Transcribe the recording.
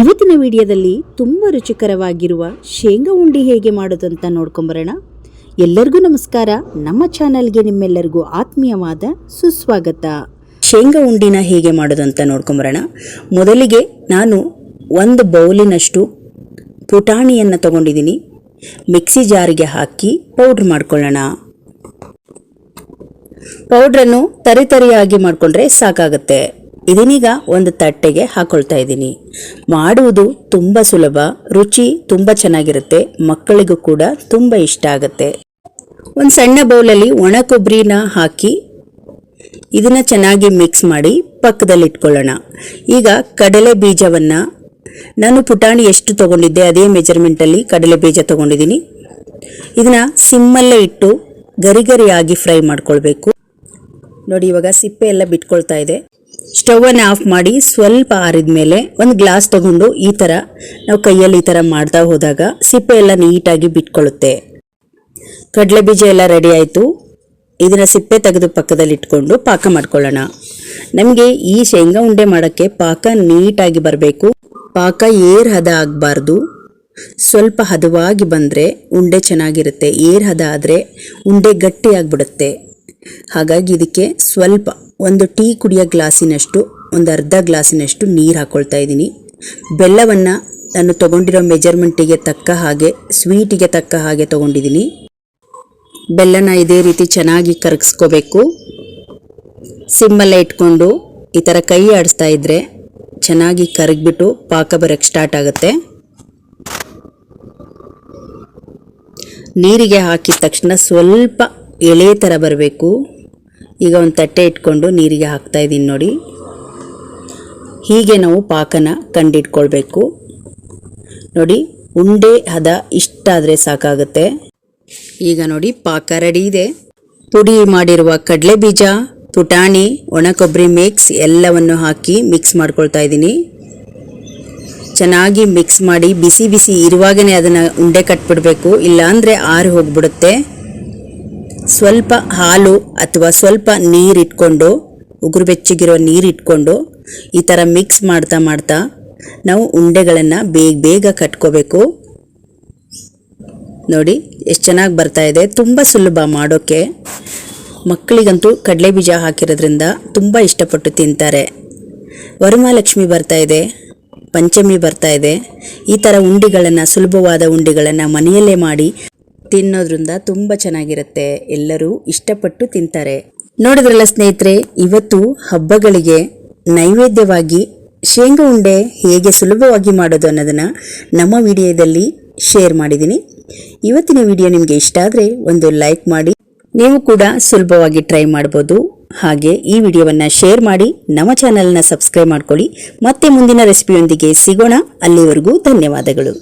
ಇವತ್ತಿನ ವಿಡಿಯೋದಲ್ಲಿ ತುಂಬ ರುಚಿಕರವಾಗಿರುವ ಶೇಂಗಾ ಉಂಡಿ ಹೇಗೆ ಮಾಡೋದಂತ ನೋಡ್ಕೊಂಬರೋಣ ಎಲ್ಲರಿಗೂ ನಮಸ್ಕಾರ. ನಮ್ಮ ಚಾನಲ್ಗೆ ನಿಮ್ಮೆಲ್ಲರಿಗೂ ಆತ್ಮೀಯವಾದ ಸುಸ್ವಾಗತ. ಶೇಂಗಾ ಉಂಡಿನ ಹೇಗೆ ಮಾಡೋದು ಅಂತ ನೋಡ್ಕೊಂಬರೋಣ ಮೊದಲಿಗೆ ನಾನು ಒಂದು ಬೌಲಿನಷ್ಟು ಪುಟಾಣಿಯನ್ನು ತಗೊಂಡಿದ್ದೀನಿ. ಮಿಕ್ಸಿ ಜಾರಿಗೆ ಹಾಕಿ ಪೌಡ್ರ್ ಮಾಡ್ಕೊಳ್ಳೋಣ. ಪೌಡ್ರನ್ನು ತರಿತರಿಯಾಗಿ ಮಾಡಿಕೊಂಡ್ರೆ ಸಾಕಾಗುತ್ತೆ. ಇದನ್ನೀಗ ಒಂದು ತಟ್ಟೆಗೆ ಹಾಕೊಳ್ತಾ ಇದ್ದೀನಿ. ಮಾಡುವುದು ತುಂಬ ಸುಲಭ, ರುಚಿ ತುಂಬ ಚೆನ್ನಾಗಿರುತ್ತೆ, ಮಕ್ಕಳಿಗೂ ಕೂಡ ತುಂಬ ಇಷ್ಟ ಆಗುತ್ತೆ. ಒಂದು ಸಣ್ಣ ಬೌಲಲ್ಲಿ ಒಣ ಕೊಬ್ಬರಿನ ಹಾಕಿ ಇದನ್ನ ಚೆನ್ನಾಗಿ ಮಿಕ್ಸ್ ಮಾಡಿ ಪಕ್ಕದಲ್ಲಿ ಇಟ್ಕೊಳ್ಳೋಣ. ಈಗ ಕಡಲೆ ಬೀಜವನ್ನು ನಾನು ಪುಟಾಣಿ ಎಷ್ಟು ತಗೊಂಡಿದ್ದೆ ಅದೇ ಮೆಜರ್ಮೆಂಟಲ್ಲಿ ಕಡಲೆ ಬೀಜ ತಗೊಂಡಿದ್ದೀನಿ. ಇದನ್ನ ಸಿಮ್ಮಲ್ಲೇ ಇಟ್ಟು ಗರಿ ಗರಿಯಾಗಿ ಫ್ರೈ ಮಾಡ್ಕೊಳ್ಬೇಕು. ನೋಡಿ ಇವಾಗ ಸಿಪ್ಪೆ ಎಲ್ಲ ಬಿಟ್ಕೊಳ್ತಾ ಇದೆ. ಸ್ಟವನ್ನು ಆಫ್ ಮಾಡಿ ಸ್ವಲ್ಪ ಆರಿದ ಮೇಲೆ ಒಂದು ಗ್ಲಾಸ್ ತಗೊಂಡು ಈ ಥರ ನಾವು ಕೈಯಲ್ಲಿ ಈ ಥರ ಮಾಡ್ತಾ ಹೋದಾಗ ಸಿಪ್ಪೆ ಎಲ್ಲ ನೀಟಾಗಿ ಬಿಟ್ಕೊಳ್ಳುತ್ತೆ. ಕಡಲೆ ಬೀಜ ಎಲ್ಲ ರೆಡಿ ಆಯಿತು. ಇದನ್ನ ಸಿಪ್ಪೆ ತೆಗೆದು ಪಕ್ಕದಲ್ಲಿ ಇಟ್ಕೊಂಡು ಪಾಕ ಮಾಡ್ಕೊಳ್ಳೋಣ. ನಮಗೆ ಈ ಶೇಂಗಾ ಉಂಡೆ ಮಾಡೋಕ್ಕೆ ಪಾಕ ನೀಟಾಗಿ ಬರಬೇಕು. ಪಾಕ ಏರ್ ಹದ ಆಗಬಾರ್ದು. ಸ್ವಲ್ಪ ಹದವಾಗಿ ಬಂದರೆ ಉಂಡೆ ಚೆನ್ನಾಗಿರುತ್ತೆ. ಏರ್ ಹದ ಆದರೆ ಉಂಡೆ ಗಟ್ಟಿಯಾಗಿಬಿಡುತ್ತೆ ಹಾಗಾಗಿ ಇದಕ್ಕೆ ಸ್ವಲ್ಪ ಒಂದು ಟೀ ಕುಡಿಯೋ ಗ್ಲಾಸಿನಷ್ಟು, ಒಂದು ಅರ್ಧ ಗ್ಲಾಸಿನಷ್ಟು ನೀರು ಹಾಕ್ಕೊಳ್ತಾ ಇದ್ದೀನಿ. ಬೆಲ್ಲವನ್ನು ನಾನು ತೊಗೊಂಡಿರೋ ಮೆಜರ್ಮೆಂಟಿಗೆ ತಕ್ಕ ಹಾಗೆ, ಸ್ವೀಟಿಗೆ ತಕ್ಕ ಹಾಗೆ ತೊಗೊಂಡಿದ್ದೀನಿ. ಬೆಲ್ಲನ ಇದೇ ರೀತಿ ಚೆನ್ನಾಗಿ ಕರಗಿಸ್ಕೋಬೇಕು. ಸಿಮ್ಮಲ್ಲೇ ಇಟ್ಕೊಂಡು ಈ ಥರ ಕೈ ಆಡಿಸ್ತಾ ಇದ್ದರೆ ಚೆನ್ನಾಗಿ ಕರಗಿಬಿಟ್ಟು ಪಾಕ ಬರೋಕ್ಕೆ ಸ್ಟಾರ್ಟ್ ಆಗುತ್ತೆ. ನೀರಿಗೆ ಹಾಕಿದ ತಕ್ಷಣ ಸ್ವಲ್ಪ ಎಳೆ ಥರ ಬರಬೇಕು. ಈಗ ಒಂದು ತಟ್ಟೆ ಇಟ್ಕೊಂಡು ನೀರಿಗೆ ಹಾಕ್ತಾ ಇದ್ದೀನಿ ನೋಡಿ. ಹೀಗೆ ನಾವು ಪಾಕನ ಕಂಡಿಟ್ಕೊಳ್ಬೇಕು. ನೋಡಿ, ಉಂಡೆ, ಹದ ಇಷ್ಟಾದರೆ ಸಾಕಾಗುತ್ತೆ. ಈಗ ನೋಡಿ, ಪಾಕ ರೆಡಿ ಇದೆ. ಪುಡಿ ಮಾಡಿರುವ ಕಡಲೆ ಬೀಜ ಪುಟಾಣಿ ಒಣ ಕೊಬ್ಬರಿ ಮಿಕ್ಸ್ ಎಲ್ಲವನ್ನು ಹಾಕಿ ಮಿಕ್ಸ್ ಮಾಡ್ಕೊಳ್ತಾ ಇದ್ದೀನಿ. ಚೆನ್ನಾಗಿ ಮಿಕ್ಸ್ ಮಾಡಿ ಬಿಸಿ ಬಿಸಿ ಇರುವಾಗಲೇ ಅದನ್ನು ಉಂಡೆ ಕಟ್ಬಿಡಬೇಕು. ಇಲ್ಲಾಂದರೆ ಆರು ಹೋಗ್ಬಿಡುತ್ತೆ ಸ್ವಲ್ಪ ಹಾಲು ಅಥವಾ ಸ್ವಲ್ಪ ನೀರಿಟ್ಕೊಂಡು ಉಗುರು ಬೆಚ್ಚಗಿರೋ ನೀರಿಟ್ಕೊಂಡು, ಈ ಥರ ಮಿಕ್ಸ್ ಮಾಡ್ತಾ ಮಾಡ್ತಾ ನಾವು ಉಂಡೆಗಳನ್ನು ಬೇಗ ಬೇಗ ಕಟ್ಕೋಬೇಕು. ನೋಡಿ, ಎಷ್ಟು ಚೆನ್ನಾಗಿ ಬರ್ತಾ ಇದೆ. ತುಂಬ ಸುಲಭ ಮಾಡೋಕ್ಕೆ ಮಕ್ಕಳಿಗಂತೂ ಕಡಲೆ ಬೀಜ ಹಾಕಿರೋದ್ರಿಂದ ತುಂಬ ಇಷ್ಟಪಟ್ಟು ತಿಂತಾರೆ. ವರಮಹಾಲಕ್ಷ್ಮಿ ಬರ್ತಾ ಇದೆ. ಪಂಚಮಿ ಬರ್ತಾ ಇದೆ. ಈ ಥರ ಉಂಡಿಗಳನ್ನು, ಸುಲಭವಾದ ಉಂಡಿಗಳನ್ನು ಮನೆಯಲ್ಲೇ ಮಾಡಿ ತಿನ್ನೋದ್ರಿಂದ ತುಂಬ ಚೆನ್ನಾಗಿರುತ್ತೆ. ಎಲ್ಲರೂ ಇಷ್ಟಪಟ್ಟು ತಿಂತಾರೆ. ನೋಡಿದ್ರಲ್ಲ ಸ್ನೇಹಿತರೆ, ಇವತ್ತು ಹಬ್ಬಗಳಿಗೆ ನೈವೇದ್ಯವಾಗಿ ಶೇಂಗಾ ಉಂಡೆ ಹೇಗೆ ಸುಲಭವಾಗಿ ಮಾಡೋದು ಅನ್ನೋದನ್ನು ನಮ್ಮ ವಿಡಿಯೋದಲ್ಲಿ ಶೇರ್ ಮಾಡಿದ್ದೀನಿ. ಇವತ್ತಿನ ವಿಡಿಯೋ ನಿಮಗೆ ಇಷ್ಟ ಆದರೆ ಒಂದು ಲೈಕ್ ಮಾಡಿ. ನೀವು ಕೂಡ ಸುಲಭವಾಗಿ ಟ್ರೈ ಮಾಡ್ಬೋದು. ಹಾಗೆ ಈ ವಿಡಿಯೋವನ್ನು ಶೇರ್ ಮಾಡಿ, ನಮ್ಮ ಚಾನೆಲ್ನ ಸಬ್ಸ್ಕ್ರೈಬ್ ಮಾಡ್ಕೊಳ್ಳಿ. ಮತ್ತೆ ಮುಂದಿನ ರೆಸಿಪಿಯೊಂದಿಗೆ ಸಿಗೋಣ. ಅಲ್ಲಿವರೆಗೂ ಧನ್ಯವಾದಗಳು.